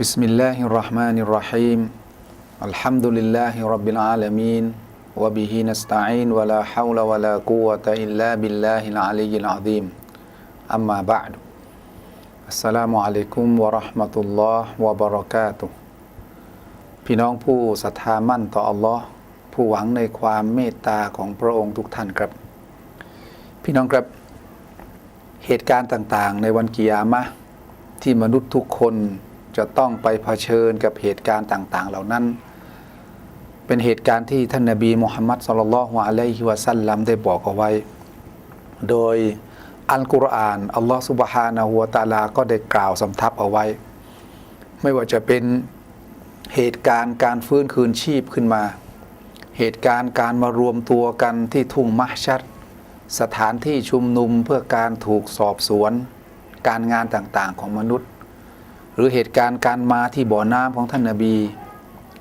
بسم الله الرحمن الرحيم الحمد لله رب العالمين وبه نستعين ولا حول ولا قوة إلا بالله العلي العظيم أما بعد السلام عليكم ورحمة الله وبركاته พี่น้องผู้ศรัทธามั่นต่ออัลลอฮ์ผู้หวังในความเมตตาของพระองค์ทุกท่านครับ พี่น้องครับ เหตุการณ์ต่างๆ ในวันกิยามะห์ที่มนุษย์ทุกคน จะต้องไปเผชิญกับเหตุการณ์ต่าง ๆ เหล่านั้น เป็นเหตุการณ์ที่ท่านนบีมุฮัมมัดสุลลัลฮุอะลัยฮิวะสัลลัมได้บอกเอาไว้ โดยอัลกุรอานอัลลอฮฺสุบฮานะฮูวตาลาก็ได้กล่าวสำทับเอาไว้ ไม่ว่าจะเป็นเหตุการณ์การฟื้นคืนชีพขึ้นมา เหตุการณ์การมารวมตัวกันที่ทุ่งมัชชัด สถานที่ชุมนุมเพื่อการถูกสอบสวน การงานต่างๆของมนุษย์ หรือเหตุการณ์การมาที่บ่อน้ำของท่านนาบี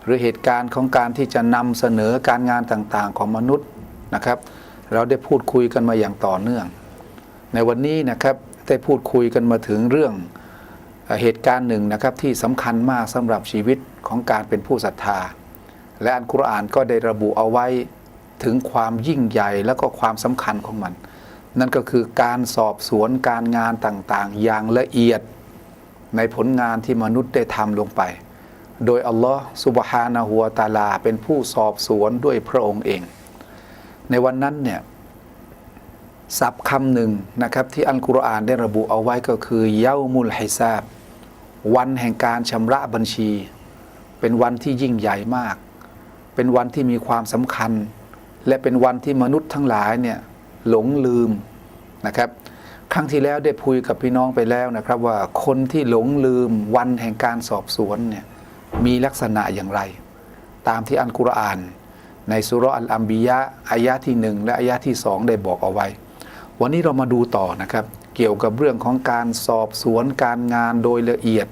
หรือเหตุการณ์ของการที่จะนำเสนอการงานต่างๆของมนุษย์นะครับ เราได้พูดคุยกันมาอย่างต่อเนื่อง ในวันนี้นะครับได้พูดคุยกันมาถึงเรื่องเหตุการณ์หนึ่งนะครับที่สำคัญมากสำหรับชีวิตของการเป็นผู้ศรัทธา และอัลกุรอานก็ได้ระบุเอาไว้ถึงความยิ่งใหญ่และก็ความสำคัญของมัน นั่นก็คือการสอบสวนการงานต่างๆ อย่างละเอียด ในผลงานที่มนุษย์ได้ทำลงไป โดยอัลลอฮ์สุบฮานะฮูวตาลา เป็นผู้สอบสวนด้วยพระองค์เอง ในวันนั้นเนี่ยศัพท์คำหนึ่งนะครับที่อัลกุรอานได้ระบุเอาไว้ก็คือเยามุลไฮซาบ วันแห่งการชำระบัญชี เป็นวันที่ยิ่งใหญ่มาก เป็นวันที่มีความสำคัญ และเป็นวันที่มนุษย์ทั้งหลายเนี่ยหลงลืมนะครับ ครั้งที่แล้วได้พูดกับพี่น้องไปแล้วนะครับ ว่าคนที่หลงลืมวันแห่งการสอบสวนเนี่ยมีลักษณะอย่างไร ตามที่อัลกุรอาน ในสุรอัลอัมบียะอายะที่หนึ่งและอายะที่สองได้บอกเอาไว้ วันนี้เรามาดูต่อนะครับ เกี่ยวกับเรื่องของการสอบสวนการงานโดยละเอียด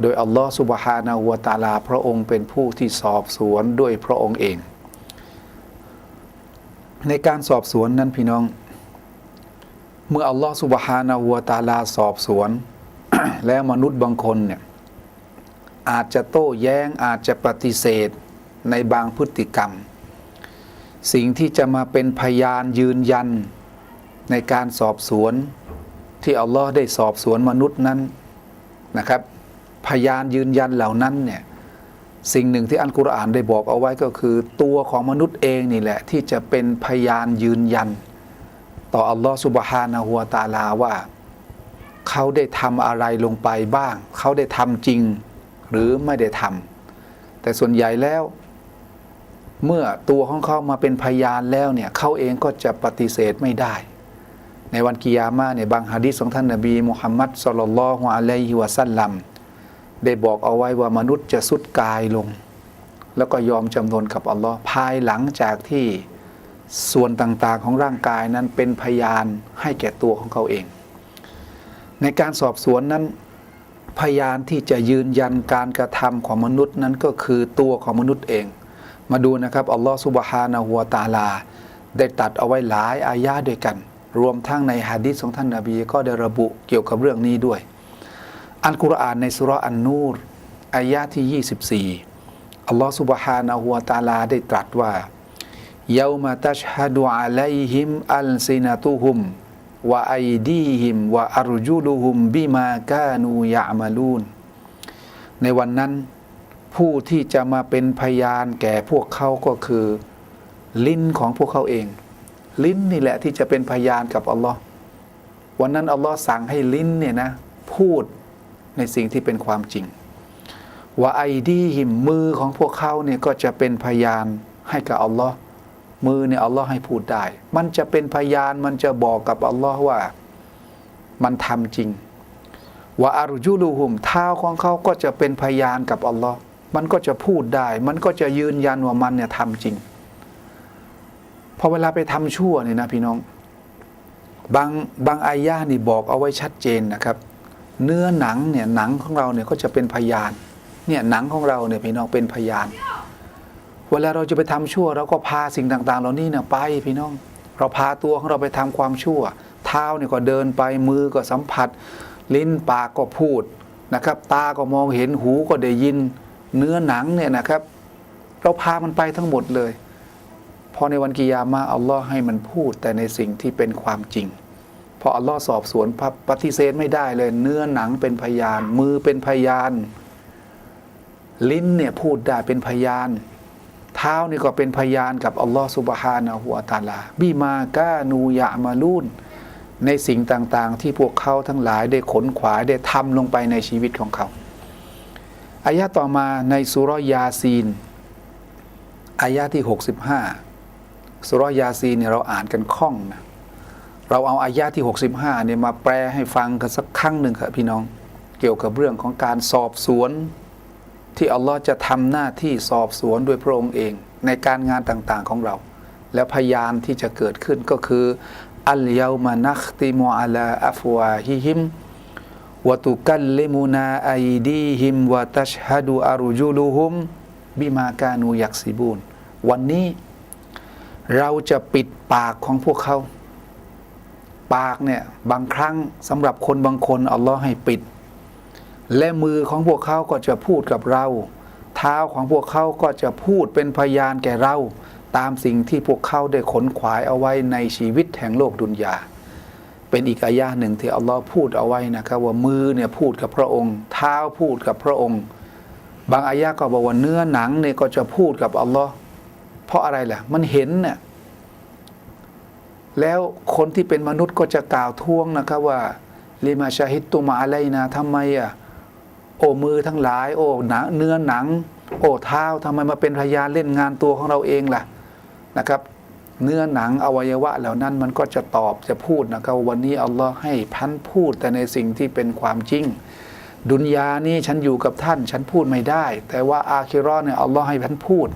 โดยอัลลอฮฺสุบฮานาหัวะตาลา พระองค์เป็นผู้ที่สอบสวนด้วยพระองค์เอง ในการสอบสวนนั้นพี่น้อง เมื่ออัลลอฮฺสุบฮานาหัวตาลาสอบสวน แล้วมนุษย์บางคนเนี่ยอาจจะโต้แย้งอาจจะปฏิเสธในบางพฤติกรรม สิ่งที่จะมาเป็นพยานยืนยัน ในการสอบสวน ที่อัลลอฮ์ได้สอบสวนมนุษย์นั้นนะครับ พยานยืนยันเหล่านั้นเนี่ยสิ่งหนึ่งที่อัลกุรอานได้บอกเอาไว้ก็คือ ตัวของมนุษย์เองนี่แหละ ที่จะเป็นพยานยืนยัน ต่ออัลลอฮ์สุบฮานะฮัวตาลาว่า เขาได้ทำอะไรลงไปบ้าง เขาได้ทำจริงหรือไม่ได้ทำแต่ส่วนใหญ่แล้ว เมื่อตัวของเขามาเป็นพยานแล้วเนี่ยเขาเองก็จะปฏิเสธไม่ได้ ในวันกิยามะเนี่ยบางฮะดีษของท่านนบีมุฮัมมัดสุลลัลลอฮุอะลัยฮิวะสัลลัมได้บอกเอาไว้ว่ามนุษย์จะสุดกายลง แล้วก็ยอมจำนนกับอัลลอฮ์ภายหลังจากที่ ส่วนต่างๆของร่างกายนั้นเป็นพยานให้แก่ตัวของเขาเอง ในการสอบสวนนั้น พยานที่จะยืนยันการกระทำของมนุษย์นั้นก็คือตัวของมนุษย์เอง มาดูนะครับอัลลอฮฺสุบฮานะฮัวตาลา ได้ตัดเอาไว้หลายอายะห์ด้วยกัน รวมทั้งในฮะดีษของท่านนาบีก็ได้ระบุเกี่ยวกับเรื่องนี้ด้วย อัลกุรอานในสุรอันนูรอายะห์ที่ 24อัลลอฮฺสุบฮานะฮัวตาลาได้ตรัสว่า ยามาตัชฮะดูอะลัยฮิมอัลซินาตุฮุมวะไอดีฮิมวะอัรจุลุฮุมบิมากานูยะมาลูนในวันนั้น ผู้ที่จะมาเป็นพยานแก่พวกเขาก็คือ ลิ้นของพวกเขาเอง ลิ้นนี่แหละที่จะเป็นพยานกับอัลลอฮ์วันนั้นอัลลอฮ์สั่งให้ลิ้นเนี่ยนะ พูดในสิ่งที่เป็นความจริงว่าไอดีหิมมือของพวกเขาเนี่ยก็จะเป็นพยานให้กับอัลลอฮ์ มือเนี่ยอัลลอฮ์ให้พูดได้ มันจะเป็นพยานมันจะบอกกับอัลลอฮ์ว่ามันทำจริงว่าอารุจุลูหุมเท้าของเขาก็จะเป็นพยานกับอัลลอฮ์มันก็จะพูดได้ มันก็จะยืนยันว่ามันเนี่ยทำจริง พอเวลาไปทำชั่วเนี่ยนะพี่น้อง บางบางอายะนี่บอกเอาไว้ชัดเจนนะครับ เนื้อหนังเนี่ยหนังของเราเนี่ยก็จะเป็นพยาน เนี่ยหนังของเราเนี่ยพี่น้องเป็นพยาน เวลาเราจะไปทำชั่ว เราก็พาสิ่งต่าง ๆ เหล่านี้เนี่ยไปพี่น้อง เราพาตัวของเราไปทำความชั่ว เท้าเนี่ยก็เดินไปมือก็สัมผัส ลิ้นปากก็พูดนะครับ ตาก็มองเห็นหูก็ได้ยิน เนื้อหนังเนี่ยนะครับ เราพามันไปทั้งหมดเลยพอในวันกิยามะอัลลอฮ์ให้มันพูดแต่ในสิ่งที่เป็นความจริงพออัลลอฮ์สอบสวนพับปฏิเสธไม่ได้เลย เนื้อหนังเป็นพยาน มือเป็นพยาน ลิ้นเนี่ยพูดได้เป็นพยาน เท้านี่ก็เป็นพยานกับอัลลอฮ์สุบฮานะฮุวตาลาบิมากานูยะมาลูนในสิ่งต่างๆ ที่พวกเขาทั้งหลายได้ขนขวายได้ทำลงไปในชีวิตของเขาอายะต่อมาในสุรยาซีนอายะที่ 65 สุรยาซีนเนี่ยเราอ่านกันคล่องนะเราเอาอายะที่ 65เนี่ยมาแปลให้ฟังกันสักครั้งหนึ่งครับพี่น้อง เกี่ยวกับเรื่องของการสอบสวน ที่อัลลอฮ์จะทำหน้าที่สอบสวนด้วยพระองค์เอง ในการงานต่างๆของเรา แล้วพยานที่จะเกิดขึ้นก็คืออัลยามานัคติมอัลาอัฟวาฮิฮิมวะตุกัลลิมุนาไอดีฮิมวะตัชฮัดูอารุจูลุฮุมบิมากานูยักซิบูนวันนี้เราจะปิดปากของพวกเขา ปากเนี่ยบางครั้งสำหรับคนบางคนอัลลอฮ์ให้ปิด และมือของพวกเขาก็จะพูดกับเรา เท้าของพวกเขาก็จะพูดเป็นพยานแก่เรา ตามสิ่งที่พวกเขาได้ขนขวายเอาไว้ในชีวิตแห่งโลกดุนยา เป็นอีกอายะหนึ่งที่อัลลอฮ์พูดเอาไว้นะครับว่ามือเนี่ยพูดกับพระองค์ เท้าพูดกับพระองค์ บางอายะก็บอกว่าเนื้อหนังเนี่ยก็จะพูดกับอัลลอฮ์เพราะอะไรล่ะ มันเห็นเนี่ยแล้วคนที่เป็นมนุษย์ก็จะกล่าวท้วงนะครับว่าลิมาชาฮิตตุมาอะไรนะทำไมอะ โอ้มือทั้งหลาย โอ้หนังเนื้อหนัง โอ้เท้าทำไมมาเป็นพยานเล่นงานตัวของเราเองล่ะนะครับ เนื้อหนังอวัยวะเหล่านั้นมันก็จะตอบจะพูดนะครับวันนี้อัลลอฮ์ให้พันพูดแต่ในสิ่งที่เป็นความจริง ดุนยานี่ฉันอยู่กับท่าน ฉันพูดไม่ได้ แต่ว่าอาคิรอเนี่ยอัลลอฮ์ให้ฉันพูด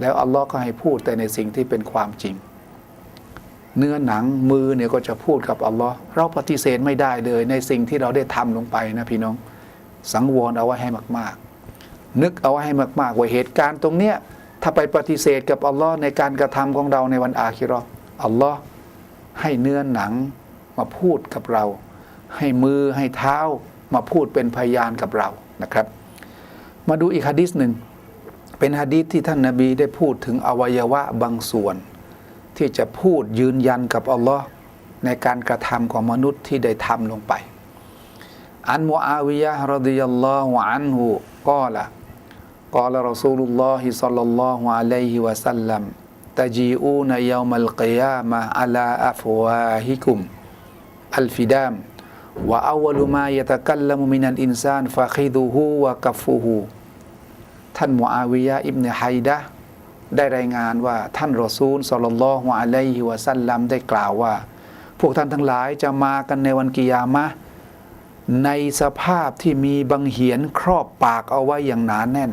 แล้วอัลลอฮ์ก็ให้พูดแต่ในสิ่งที่เป็นความจริงเนื้อหนังมือเนี่ยก็จะพูดกับอัลลอฮ์เราปฏิเสธไม่ได้เลยในสิ่งที่เราได้ทำลงไปนะพี่น้อง สังวรเอาไว้ให้มากๆ นึกเอาไว้ให้มากๆว่าเหตุการณ์ตรงเนี้ยถ้าไปปฏิเสธกับอัลลอฮ์ในการกระทำของเราในวันอาคิรออัลลอฮ์ให้เนื้อหนังมาพูดกับเรา ให้มือให้เท้ามาพูดเป็นพยานกับเรานะครับ มาดูอีกฮะดิษหนึ่งเป็นฮะดิษที่ท่านนาบีได้พูดถึงอวัยวะบางส่วน ที่จะพูดยืนยันกับอัลลอฮ์ในการกระทำของมนุษย์ที่ได้ทำลงไป อันมุอาวิยะรดิยัลลอฮุอันฮุกอละกอละรอซูลุลลอฮิซัลลัลลอฮุอะลัยฮิวะสัลลัมตะจีอูนยามัลกิยามะอะลาอัฟวาฮิกุมอัลฟิดามวะอาวลุมายะตะกัลลัมมินัลอินซานฟะคิดูฮูวะกัฟฟูฮูท่านมุอาวิยะอิบเนไฮดะได้รายงานว่าท่านรอซูลสลลัลลอฮุอะลัยฮิวะสัลลัมได้กล่าวว่า พวกท่านทั้งหลายจะมากันในวันกิยามะห์ ในสภาพที่มีบังเหียนครอบปากเอาไว้อย่างหนาแน่น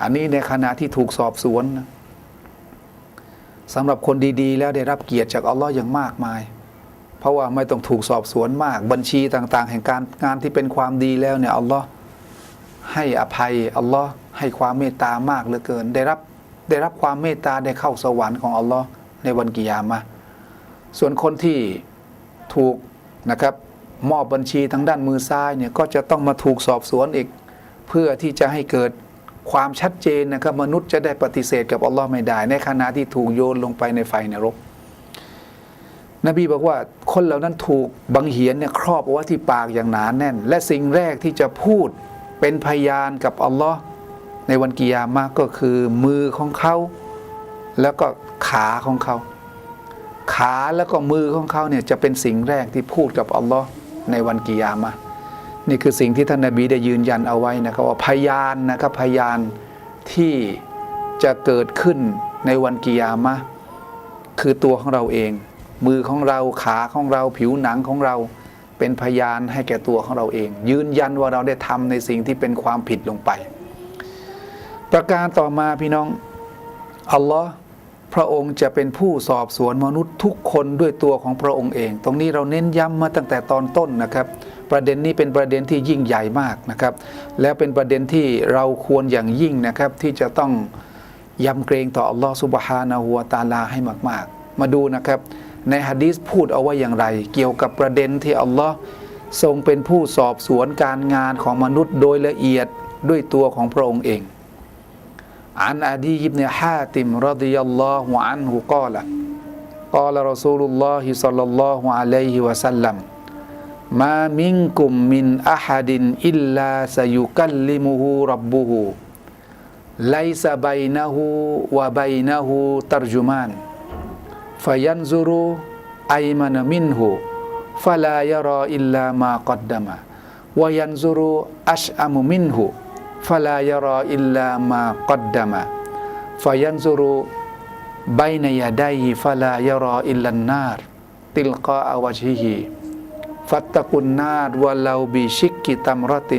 อันนี้ในขณะที่ถูกสอบสวนนะสำหรับคนดีๆ แล้วได้รับเกียรติจากอัลลอฮ์อย่างมากมาย เพราะว่าไม่ต้องถูกสอบสวนมากบัญชีต่าง ๆ แห่งการงานที่เป็นความดีแล้วเนี่ยอัลลอฮ์ให้อภัยอัลลอฮ์ให้ความเมตตามากเหลือเกิน ได้รับได้รับความเมตตาได้เข้าสวรรค์ของอัลลอฮ์ในวันกิยามะส่วนคนที่ถูกนะครับ มอบบัญชีทางด้านมือซ้ายเนี่ยก็จะต้องมาถูกสอบสวนอีก เพื่อที่จะให้เกิดความชัดเจนนะครับมนุษย์จะได้ปฏิเสธกับอัลลอฮ์ไม่ได้ ในขณะที่ถูกโยนลงไปในไฟนรก นบีบอกว่าคนเหล่านั้นถูกบังเหียนเนี่ยครอบเอาไว้ที่ปากอย่างหนาแน่น และสิ่งแรกที่จะพูดเป็นพยานกับอัลลอฮ์ในวันกิยามะห์ก็คือมือของเขา แล้วก็ขาของเขา ขาแล้วก็มือของเขาเนี่ยจะเป็นสิ่งแรกที่พูดกับอัลลอฮ์ ในวันกิยามะนี่คือสิ่งที่ท่านนาบีได้ยืนยันเอาไว้นะครับว่าพยานนะครับพยานที่จะเกิดขึ้นในวันกิยามะคือตัวของเราเอง มือของเราขาของเราผิวหนังของเราเป็นพยานให้แก่ตัวของเราเอง ยืนยันว่าเราได้ทำในสิ่งที่เป็นความผิดลงไป ประการต่อมาพี่น้องอัลลอฮ์ พระองค์จะเป็นผู้สอบสวนมนุษย์ทุกคนด้วยตัวของพระองค์เอง ตรงนี้เราเน้นย้ำมาตั้งแต่ตอนต้นนะครับ ประเด็นนี้เป็นประเด็นที่ยิ่งใหญ่มากนะครับ แล้วเป็นประเด็นที่เราควรอย่างยิ่งนะครับ ที่จะต้องยำเกรงต่ออัลลอฮ์สุบฮานะฮูวตาลาให้มาก ๆ มาดูนะครับ ในฮะดีษพูดเอาไว้อย่างไร เกี่ยวกับประเด็นที่อัลลอฮ์ทรงเป็นผู้สอบสวนการงานของมนุษย์โดยละเอียดด้วยตัวของพระองค์เอง عن عدي بن حاتم رضي الله عنه قال قال رسول الله صلى الله عليه وسلم ما منكم من أحد إلا سيكلمه ربه ليس بينه وبينه ترجمان فينظر أيمن منه فلا يرى إلا ما قدم وينظر أشأم منه. فلا يرى إلا ما قدم فينظر بين يديه فلا يرى إلا النار تلقاء وجهه فاتقوا النار ولو بشك تمرة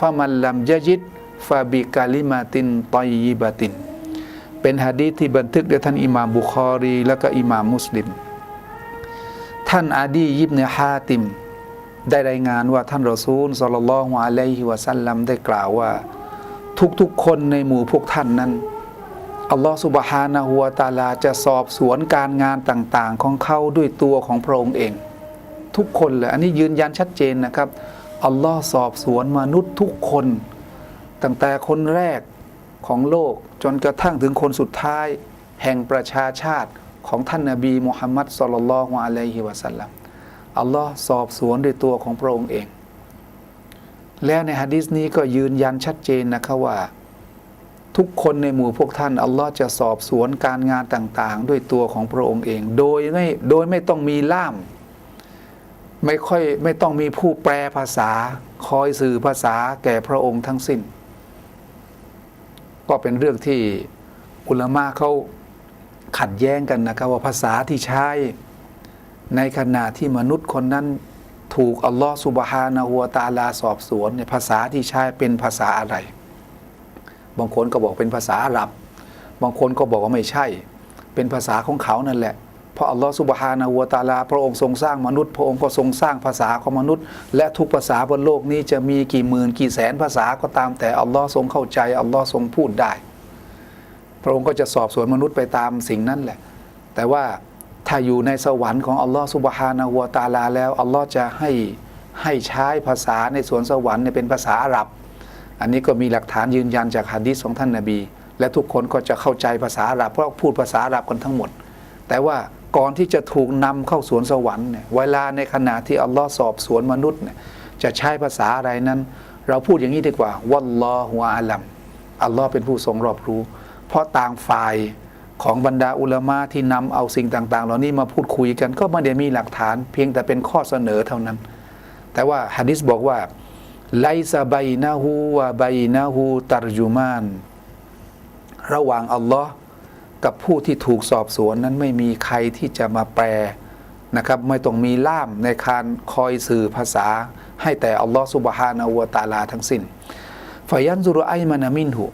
فمن لم يجد فبكلمة طيبة เป็นฮะดีษที่บันทึกโดยท่านอิหม่ามบุคอรี และก็อิหม่ามมุสลิม ท่านอาดียิบเนฮาติม ได้รายงานว่าท่านรอซูลสลลัลลอฮุอะลัยฮิวะสัลลัมได้กล่าวว่า ทุกๆคนในหมู่พวกท่านนั้นอัลลอฮฺสุบฮานะฮูวตาลาจะสอบสวนการงานต่างๆ ของเขาด้วยตัวของพระองค์เอง ทุกคนเลยอันนี้ยืนยันชัดเจนนะครับอัลลอฮ์สอบสวนมนุษย์ทุกคน ตั้งแต่คนแรกของโลกจนกระทั่งถึงคนสุดท้าย แห่งประชาชาติของท่านนาบีมุฮัมมัดสุลลัลลอฮุอะลัยฮิวะสัลลัมอัลลอฮ์สอบสวนด้วยตัวของพระองค์เอง และในฮะดิษนี้ก็ยืนยันชัดเจนนะครับว่า ทุกคนในหมู่พวกท่าน อัลลอฮ์จะสอบสวนการงานต่างๆ ด้วยตัวของพระองค์เอง โดยไม่โดยไม่ต้องมีล่าม ไม่ค่อยไม่ต้องมีผู้แปลภาษา คอยสื่อภาษาแก่พระองค์ทั้งสิ้น ก็เป็นเรื่องที่อุลามะเขาขัดแย้งกันนะครับว่าภาษาที่ใช้ในขณะที่มนุษย์คนนั้น ถูกอัลลอฮ์สุบฮานะฮูวตาลาสอบสวนเนี่ยภาษาที่ใช้เป็นภาษาอะไร บางคนก็บอกเป็นภาษาอาหรับบางคนก็บอกว่าไม่ใช่ เป็นภาษาของเขานั่นแหละ เพราะอัลลอฮ์สุบฮานะฮูวตาลา พระองค์ทรงสร้างมนุษย์ พระองค์ก็ทรงสร้างภาษาของมนุษย์ และทุกภาษาบนโลกนี้จะมีกี่หมื่นกี่แสนภาษาก็ตามแต่อัลลอฮ์ทรงเข้าใจอัลลอฮ์ทรงพูดได้ พระองค์ก็จะสอบสวนมนุษย์ไปตามสิ่งนั้นแหละ แต่ว่า ถ้าอยู่ในสวรรค์ของอัลลอฮ์สุบฮานะฮูวตาลาแล้วอัลลอฮ์จะให้ให้ใช้ภาษาในสวนสวรรค์เป็นภาษาอาหรับ อันนี้ก็มีหลักฐานยืนยันจากฮะดีษของท่านนาบี และทุกคนก็จะเข้าใจภาษาอาหรับเพราะพูดภาษาอาหรับกันทั้งหมด แต่ว่าก่อนที่จะถูกนำเข้าสวนสวรรค์เนี่ยเวลาในขณะที่อัลลอฮ์สอบสวนมนุษย์เนี่ยจะใช้ภาษาอะไรนั้น เราพูดอย่างนี้ดีกว่า วัลลอฮุอาลัมอัลลอฮ์เป็นผู้ทรงรอบรู้ เพราะต่างฝ่าย ของบรรดาอุลามะที่นำเอาสิ่งต่าง ๆ เหล่านี้มาพูดคุยกัน ก็ไม่ได้มีหลักฐาน เพียงแต่เป็นข้อเสนอเท่านั้น แต่ว่าฮะดิษบอกว่าไลซาไบนาฮูวะไบนาฮูตัรจุมาน ระหว่างอัลลอฮ์กับผู้ที่ถูกสอบสวนนั้นไม่มีใครที่จะมาแปลนะครับ ไม่ต้องมีล่ามในการคอยสื่อภาษา ให้แต่อัลลอฮ์สุบฮานะฮูวตาลาทั้งสิ้นฟายันซุรไอมานามินหุ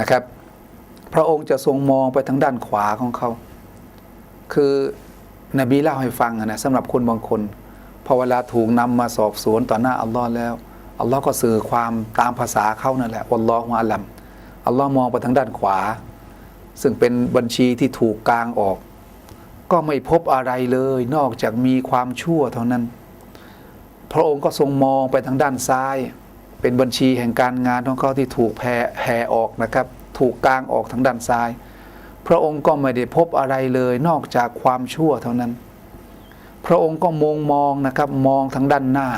นะครับ พระองค์จะทรงมองไปทางด้านขวาของเขา คือนบีเล่าให้ฟังอะนะสำหรับคนบางคนพอเวลาถูกนำมาสอบสวนต่อหน้าอัลลอฮ์แล้วอัลลอฮ์ก็สื่อความตามภาษาเขานั่นแหละอัลลอฮ์วะอัลลัมอัลลอฮ์มองไปทางด้านขวา ซึ่งเป็นบัญชีที่ถูกกลางออก ก็ไม่พบอะไรเลย นอกจากมีความชั่วเท่านั้น พระองค์ก็ทรงมองไปทางด้านซ้าย เป็นบัญชีแห่งการงานของเขาที่ถูกแผ่แห่ออกนะครับ ถูกกลางออกทางด้านซ้าย พระองค์ก็ไม่ได้พบอะไรเลยนอกจากความชั่วเท่านั้น พระองค์ก็มองมองนะครับมองทางด้านหน้า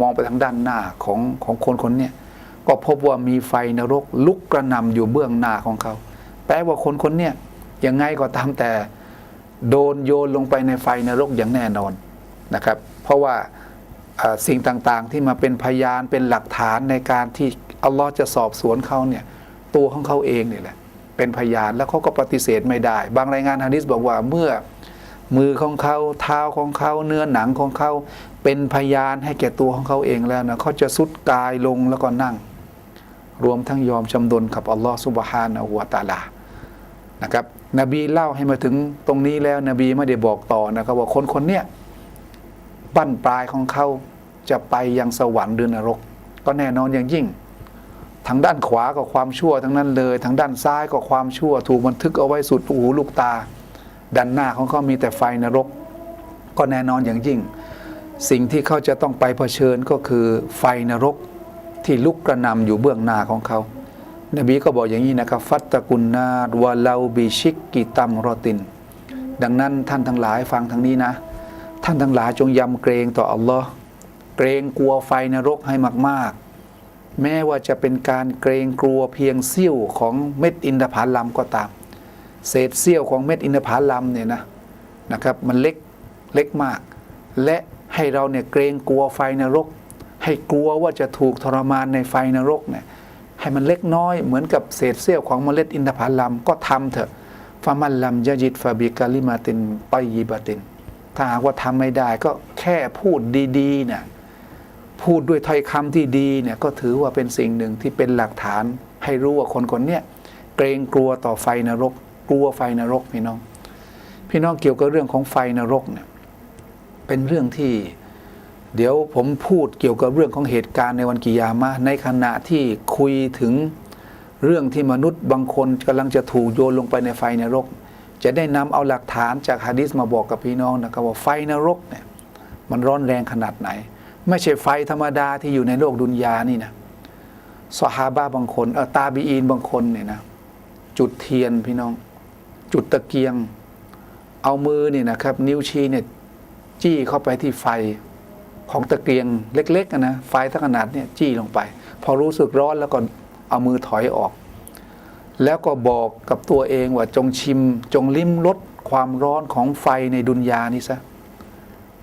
มองไปทางด้านหน้าของของคนคนนี้ก็พบว่ามีไฟนรกลุกกระหน่ำอยู่เบื้องหน้าของเขา แปลว่าคนคนนี้ยังไงก็ตามแต่โดนโยนลงไปในไฟนรกอย่างแน่นอนนะครับ เพราะว่าสิ่งต่างๆที่มาเป็นพยานเป็นหลักฐานในการที่อัลลอฮ์จะสอบสวนเขาเนี่ย ตัวของเขาเองนี่แหละเป็นพยานแล้วเขาก็ปฏิเสธไม่ได้ บางรายงานฮะดิษบอกว่าเมื่อมือของเขาเท้าของเขาเนื้อหนังของเขาเป็นพยานให้แก่ตัวของเขาเองแล้วนะเขาจะสุดกายลงแล้วก็นั่ง รวมทั้งยอมจำนนกับอัลลอฮ์สุบฮานะฮูวะตาลานะครับนบีเล่าให้มาถึงตรงนี้แล้วนบีไม่ได้บอกต่อนะครับว่าคนคนเนี้ยบั้นปลายของเขาจะไปยังสวรรค์หรือนรก ก็แน่นอนอย่างยิ่ง ทางด้านขวาก็ความชั่วทั้งนั้นเลย ทางด้านซ้ายก็ความชั่ว ถูกบันทึกเอาไว้สุดหูลูกตาด้านหน้าของเขามีแต่ไฟนรก ก็แน่นอนอย่างยิ่ง สิ่งที่เขาจะต้องไปเผชิญก็คือไฟนรกที่ลุกกระนำอยู่เบื้องหน้าของเขา นบีก็บอกอย่างนี้นะครับ ฟัตตะกุนนาวะลาบิชิกกิตัมรอติน ดังนั้นท่านทั้งหลายฟังทางนี้นะ ท่านทั้งหลายจงยำเกรงต่ออัลลอฮ์เกรงกลัวไฟนรกให้มากๆ แม้ว่าจะเป็นการเกรงกลัวเพียงเสี้ยวของเม็ดอินทผลัมก็ตาม เศษเสี้ยวของเม็ดอินทผลัมเนี่ยนะนะครับมันเล็กเล็กมาก และให้เราเนี่ยเกรงกลัวไฟนรก ให้กลัวว่าจะถูกทรมานในไฟนรกเนี่ยให้มันเล็กน้อยเหมือนกับเศษเสี้ยวของเมล็ดอินทผลัมก็ทำเถอะฟามันลัมยะจิตฟาบิกาลิมาตินไปยิบาติน ถ้าหากว่าทำไม่ได้ก็แค่พูดดีๆเนี่ย พูดด้วยถ้อยคำที่ดีเนี่ยก็ถือว่าเป็นสิ่งหนึ่งที่เป็นหลักฐานให้รู้ว่าคนคนเนี้ยเกรงกลัวต่อไฟนรก กลัวไฟนรกพี่น้อง พี่น้องเกี่ยวกับเรื่องของไฟนรกเนี่ยเป็นเรื่องที่ เดี๋ยวผมพูดเกี่ยวกับเรื่องของเหตุการณ์ในวันกิยามะในขณะที่คุยถึงเรื่องที่มนุษย์บางคนกำลังจะถูกโยนลงไปในไฟนรก จะได้นำเอาหลักฐานจากฮะดีษมาบอกกับพี่น้องนะครับว่าไฟนรกเนี่ยมันร้อนแรงขนาดไหน ไม่ใช่ไฟธรรมดาที่อยู่ในโลกดุนยานี่นะสฮาบะบางคนเออตาบีอีนบางคนเนี่ยนะจุดเทียนพี่น้อง จุดตะเกียง เอามือเนี่ยนะครับ นิ้วชี้เนี่ยจี้เข้าไปที่ไฟของตะเกียงเล็กๆนะไฟทั้งขนาดเนี่ยจี้ลงไป พอรู้สึกร้อนแล้วก็เอามือถอยออก แล้วก็บอกกับตัวเองว่าจงชิม จงลิ้มรสความร้อนของไฟในดุนยานี้ซะ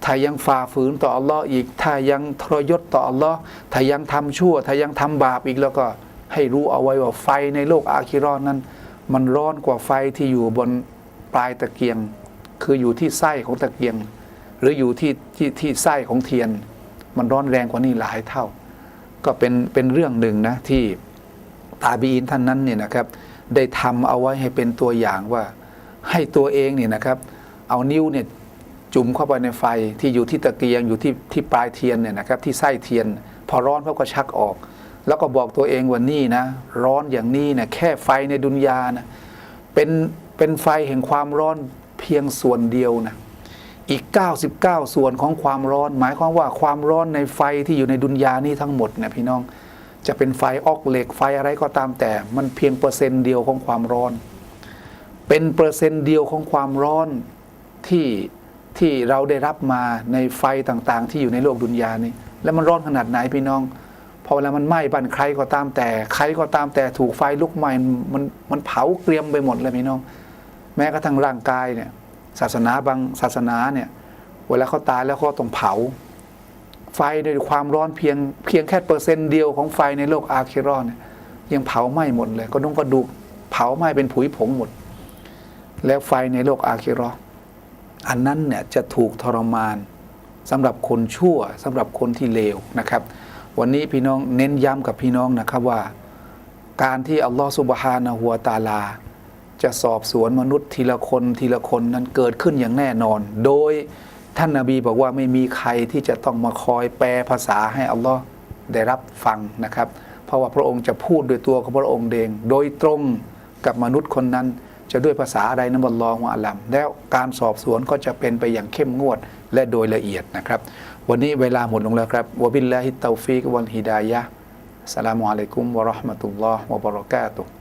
ถ้ายังฝ่าฝืนต่ออัลลอฮ์อีก ถ้ายังทรยศต่ออัลลอฮ์ถ้ายังทำชั่ว ถ้ายังทำบาปอีกแล้วก็ให้รู้เอาไว้ว่าไฟในโลกอาคิรอนนั้น มันร้อนกว่าไฟที่อยู่บนปลายตะเกียง คืออยู่ที่ไส้ของตะเกียง หรืออยู่ที่ที่ที่ไส้ของเทียน มันร้อนแรงกว่านี้หลายเท่า ก็เป็นเป็นเรื่องหนึ่งนะที่ตาบีอินท่านนั้นเนี่ยนะครับ ได้ทำเอาไว้ให้เป็นตัวอย่างว่าให้ตัวเองเนี่ยนะครับ เอานิ้วเนี่ย จุ่มเข้าไปในไฟที่อยู่ที่ตะเกียงอยู่ที่ที่ปลายเทียนเนี่ยนะครับที่ไส้เทียน พอร้อนเขาก็ชักออก แล้วก็บอกตัวเองว่านี่นะ ร้อนอย่างนี้นะแค่ไฟในดุนยานะเป็นเป็นไฟแห่งความร้อนเพียงส่วนเดียวนะอีก 99 ส่วนของความร้อน หมายความว่าความร้อนในไฟที่อยู่ในดุนยานี่ทั้งหมดเนี่ยพี่น้องจะเป็นไฟออกเหล็กไฟอะไรก็ตามแต่ มันเพียงเปอร์เซ็นต์เดียวของความร้อน เป็นเปอร์เซ็นต์เดียวของความร้อนที่ ที่เราได้รับมาในไฟต่างๆ ที่อยู่ในโลกดุนยานี่แล้วมันร้อนขนาดไหนพี่น้องพอเวลามันไหม้บ้านใครก็ตามแต่ใครก็ตามแต่ถูกไฟลุกไหม้มันมันเผาเกรียมไปหมดเลยพี่น้อง แม้กระทั่งร่างกายเนี่ยศาสนาบางศาสนาเนี่ยเวลาเขาตายแล้วเขาต้องเผา ไฟด้วยความร้อนเพียงเพียงแค่เปอร์เซ็นต์เดียวของไฟในโลกอาคิรอนเนี่ยยังเผาไหม้หมดเลยก็ต้องกระดูกเผาไหม้เป็นผุยผงหมด แล้วไฟในโลกอาคิรอ อันนั้นเนี่ยจะถูกทรมานสำหรับคนชั่วสำหรับคนที่เลวนะครับ วันนี้พี่น้องเน้นย้ำกับพี่น้องนะครับว่า การที่อัลลอฮฺสุบฮานะฮัวตาลา จะสอบสวนมนุษย์ทีละคนทีละคนนั้นเกิดขึ้นอย่างแน่นอน โดยท่านนาบีบอกว่าไม่มีใครที่จะต้องมาคอยแปลภาษาให้อัลลอฮ์ได้รับฟังนะครับ เพราะว่าพระองค์จะพูดโดยตัวของพระองค์เองโดยตรงกับมนุษย์คนนั้น จะด้วยภาษาอะไรนั้นบนลองอัลลัมแล้วการสอบสวนก็จะเป็นไปอย่างเข้มงวดและโดยละเอียดนะครับ วันนี้เวลาหมดลงแล้วครับวบิลลาฮิตเตาฟิกวันฮิดายะสลามุอะลัยกุมวะราะห์มะตุลลอฮ์วะบะเราะกาตุฮ์